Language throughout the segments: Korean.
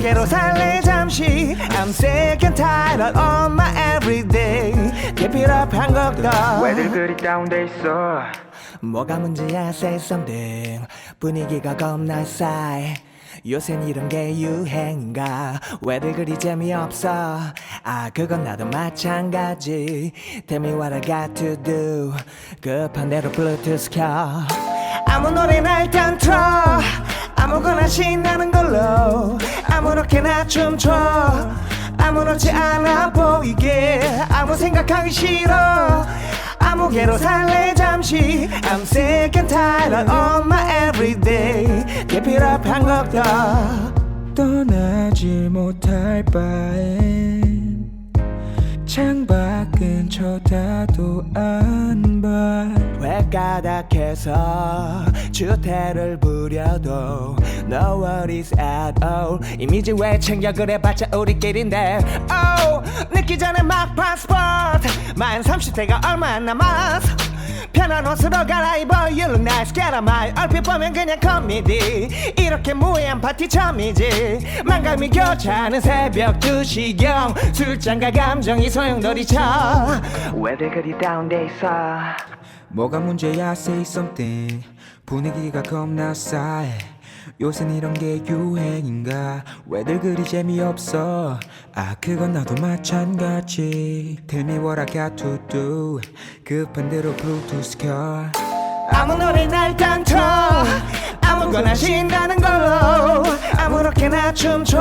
아무개로 살래 잠시. I'm sick and tired of all my everyday. Keep it up 한 곡더 왜들 그리 다운돼 있어? 뭐가 문제야 say something. 분위기가 겁나 싸해. 요샌 이런 게 유행인가? 왜들 그리 재미없어? 아 그건 나도 마찬가지. Tell me what I got to do. 급한 대로 블루투스 켜. 아무 노래나 일단 틀어 아무거나 신나는 걸로 아무렇게나 춤춰. 아무렇지 않아 보이게. 아무 생각하기 싫어. 아무개로 살래 잠시. I'm sick and tired of my everyday. Keep it up 한 곡 더 떠나지 못할 바엔. 창밖 은 쳐다도 안 봐. 왜가닥해서 주태를 부려도 No worries at all. 이미지 왜 챙겨 그래봤자 우리끼린데. Oh 늦기 전에 막판 스포트 만 30대가 얼마 안 남았어 편한 옷으로 갈아입어 You look nice get on my 얼핏 보면 그냥 코미디 이렇게 무해한 파티 처음이지. 만감이 교차하는 새벽 2시경. 술잔과 감정이 소용돌이 쳐. 왜들 그리 다운돼 있어. 뭐가 문제야 say something. 분위기가 겁나 싸해 요샌 이런 게 유행인가? 왜들 그리 재미없어? 아 그건 나도 마찬가지. Tell me what I got to do. 급한 대로 블루투스 켜 아무 노래나 일단 틀어 아무거나 신나는 걸로. 아무렇게나 춤춰.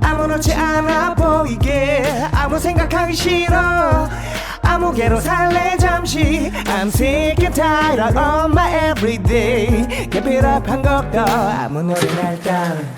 아무렇지 않아 보이게. 아무 생각하기 싫어 아무개로 살래 잠시 I'm sick and tired of all my everyday Keep it up 한 곡더 아무 노래나 일단